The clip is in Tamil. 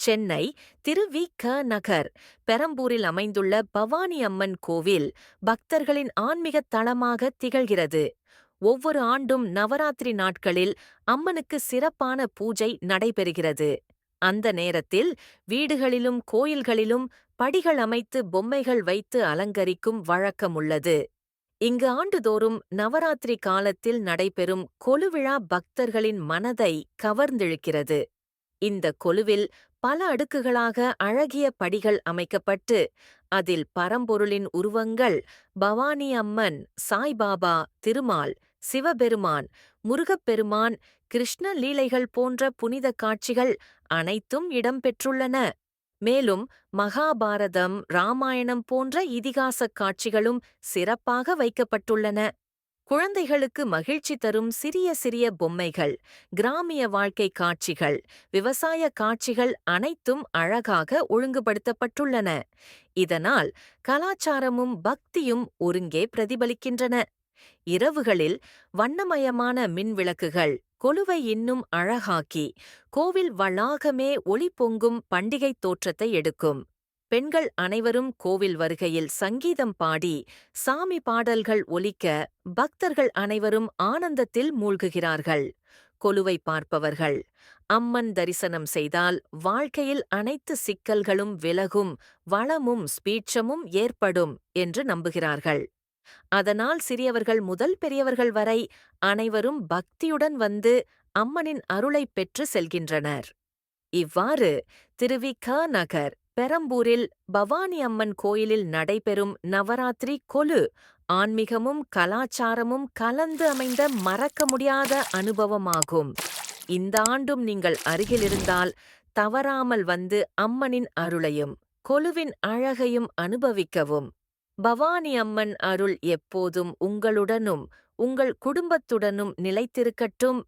சென்னை திருவி க நகர் பெரம்பூரில் அமைந்துள்ள பவானி அம்மன் கோவில் பக்தர்களின் ஆன்மீகத் தளமாக திகழ்கிறது. ஒவ்வொரு ஆண்டும் நவராத்திரி நாட்களில் அம்மனுக்கு சிறப்பான பூஜை நடைபெறுகிறது. அந்த நேரத்தில் வீடுகளிலும் கோயில்களிலும் படிகள் அமைத்து பொம்மைகள் வைத்து அலங்கரிக்கும் வழக்கம் உள்ளது இங்கு ஆண்டுதோறும் நவராத்திரி காலத்தில் நடைபெறும் கொலுவிழா பக்தர்களின் மனதை கவர்ந்திழுக்கிறது. இந்த கொலுவில் பல அடுக்குகளாக அழகிய படிகள் அமைக்கப்பட்டு அதில் பரம்பொருளின் உருவங்கள் பவானி அம்மன் சாய்பாபா திருமால் சிவபெருமான் முருகப்பெருமான் கிருஷ்ண லீலைகள் போன்ற புனித காட்சிகள் அனைத்தும் இடம்பெற்றுள்ளன மேலும் மகாபாரதம் ராமாயணம் போன்ற இதிகாசக் காட்சிகளும் சிறப்பாக வைக்கப்பட்டுள்ளன. குழந்தைகளுக்கு மகிழ்ச்சி தரும் சிறிய சிறிய பொம்மைகள் கிராமிய வாழ்க்கை காட்சிகள் விவசாய காட்சிகள் அனைத்தும் அழகாக ஒழுங்குபடுத்தப்பட்டுள்ளன. இதனால் கலாச்சாரமும் பக்தியும் ஒருங்கே பிரதிபலிக்கின்றன. இரவுகளில் வண்ணமயமான மின்விளக்குகள் கொலுவை இன்னும் அழகாக்கி கோவில் வளாகமே ஒளி பொங்கும் பண்டிகைத் தோற்றத்தை எடுக்கும். பெண்கள் அனைவரும் கோவில் வருகையில் சங்கீதம் பாடி சாமி பாடல்கள் ஒலிக்க பக்தர்கள் அனைவரும் ஆனந்தத்தில் மூழ்குகிறார்கள். கொலுவை பார்ப்பவர்கள் அம்மன் தரிசனம் செய்தால் வாழ்க்கையில் அனைத்து சிக்கல்களும் விலகும் வளமும் ஸ்பீட்சமும் ஏற்படும் என்று நம்புகிறார்கள். அதனால் சிறியவர்கள் முதல் பெரியவர்கள் வரை அனைவரும் பக்தியுடன் வந்து அம்மனின் அருளைப் பெற்று செல்கின்றனர். இவ்வாறு திருவி க நகர் பெரம்பூரில் பவானி அம்மன் கோயிலில் நடைபெறும் நவராத்திரி கொலு ஆன்மீகமும் கலாச்சாரமும் கலந்து அமைந்த மறக்க முடியாத அனுபவமாகும். இந்த ஆண்டும் நீங்கள் அருகிலிருந்தால் தவறாமல் வந்து அம்மனின் அருளையும் கொலுவின் அழகையும் அனுபவிக்கவும். பவானி அம்மன் அருள் எப்போதும் உங்களுடனும் உங்கள் குடும்பத்துடனும் நிலைத்திருக்கட்டும்